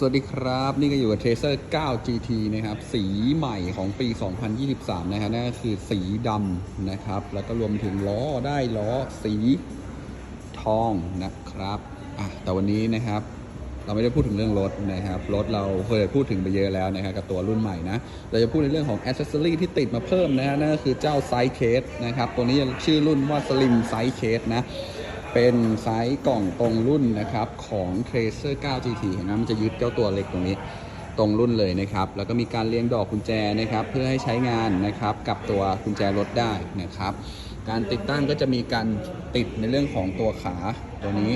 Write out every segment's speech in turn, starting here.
สวัสดีครับ นี่ก็อยู่กับ Tracer 9 GT นะครับ สีใหม่ของปี 2023 นะครับนั่นก็คือสีดำนะครับ แล้วก็รวมถึงล้อได้ล้อสีทองนะครับอะแต่วันนี้นะครับ เราไม่ได้พูดถึงเรื่องรถนะครับ รถเราเคยพูดถึงไปเยอะแล้วนะครับกับตัวรุ่นใหม่นะ เราจะพูดในเรื่องของอ c เซ s ซอรีที่ติดมาเพิ่มนะฮะนั่นก็คือเจ้าไซส์เคสนะครับ ตัวนี้ชื่อรุ่นว่า Slim Size Case นะ เป็นไซส์กล่องตรงรุ่นนะครับของ Tracer 9 GT เห็นไหมมันจะยึดเจ้าตัวเล็กตรงนี้ตรงรุ่นเลยนะครับ แล้วก็มีการเลี้ยงดอกกุญแจนะครับ เพื่อให้ใช้งานนะครับกับตัวกุญแจรถได้นะครับ การติดตั้งก็จะมีการติดในเรื่องของตัวขาตัวนี้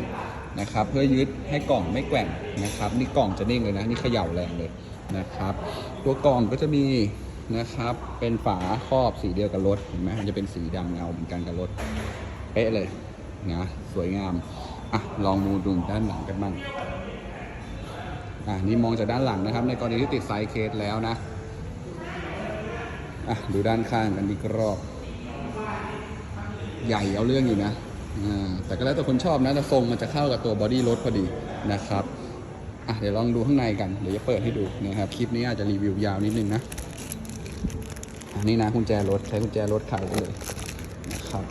นะครับ เพื่อยึดให้กล่องไม่แกว่งนะครับ นี่กล่องจะนิ่งเลยนะนี่เขย่าแรงเลยนะครับ ตัวกล่องก็จะมีนะครับเป็นฝาครอบสีเดียวกับรถเห็นไหมมันจะเป็นสีดำเงาเหมือนกันกับรถเป๊ะเลย นะสวยงามอะลองมูดูด้านหลังกันบ้างอะนี่มองจากด้านหลังนะครับ ในกรณีที่ติดไซเคสแล้วนะอะดูด้านข้างกันดีกรอบ ใหญ่เอาเรื่องอยู่นะอ่าแต่ก็แล้วแต่คนชอบนะแต่ทรงมันจะเข้ากับตัวบอดี้รถพอดีนะครับอะเดี๋ยวลองดูข้างในกัน เดี๋ยวจะเปิดให้ดูนะครับ คลิปนี้อาจจะรีวิวยาวนิดนึงนะอันนี้นะกุญแจรถใช้กุญแจรถไขได้เลยนะครับ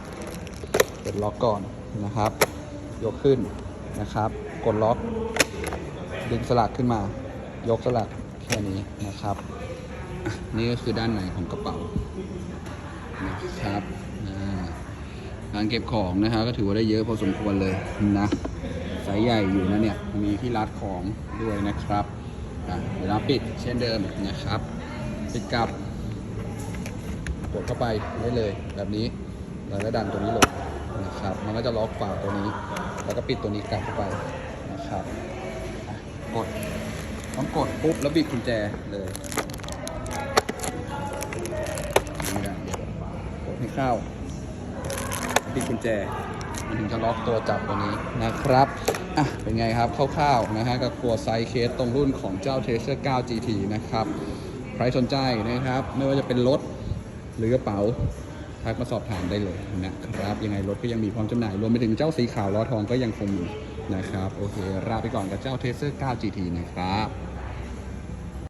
เปิดล็อกก่อน นะครับ ยกขึ้นนะครับ กดล็อก ดึงสลักขึ้นมา ยกสลักแค่นี้นะครับ นี่ก็คือด้านในของกระเป๋านะครับการเก็บของนะฮะก็ถือว่าได้เยอะพอสมควรเลยนะสายใหญ่อยู่นะเนี่ยมีที่รัดของด้วยนะครับเดี๋ยวเราปิดเช่นเดิมนะครับ ปิดกลับกดเข้าไปได้เลยแบบนี้แล้วก็ดันตัวนี้ลง นะครับ มันก็จะล็อกฝาตัวนี้ แล้วก็ปิดตัวนี้กลับเข้าไปนะครับกด ต้องกดปุ๊บแล้วบิดกุญแจเลยนี่นะเดี๋ยวกดให้เข้าบิดกุญแจ มันถึงจะล็อกตัวจับตัวนี้นะครับ อะ เป็นไงครับคร่าวๆนะฮะกับตัวไซส์เคสตรงรุ่นของเจ้า Tracer 9 GT นะครับ ใครสนใจนะครับ ไม่ว่าจะเป็นรถหรือกระเป๋า ทักมาสอบถามได้เลยนะครับ ยังไงรถก็ยังมีพร้อมจำหน่าย รวมไปถึงเจ้าสีขาวล้อทองก็ยังคงอยู่นะครับ โอเคลาไปก่อนกับเจ้าเทสเซอร์9 GT นะครับ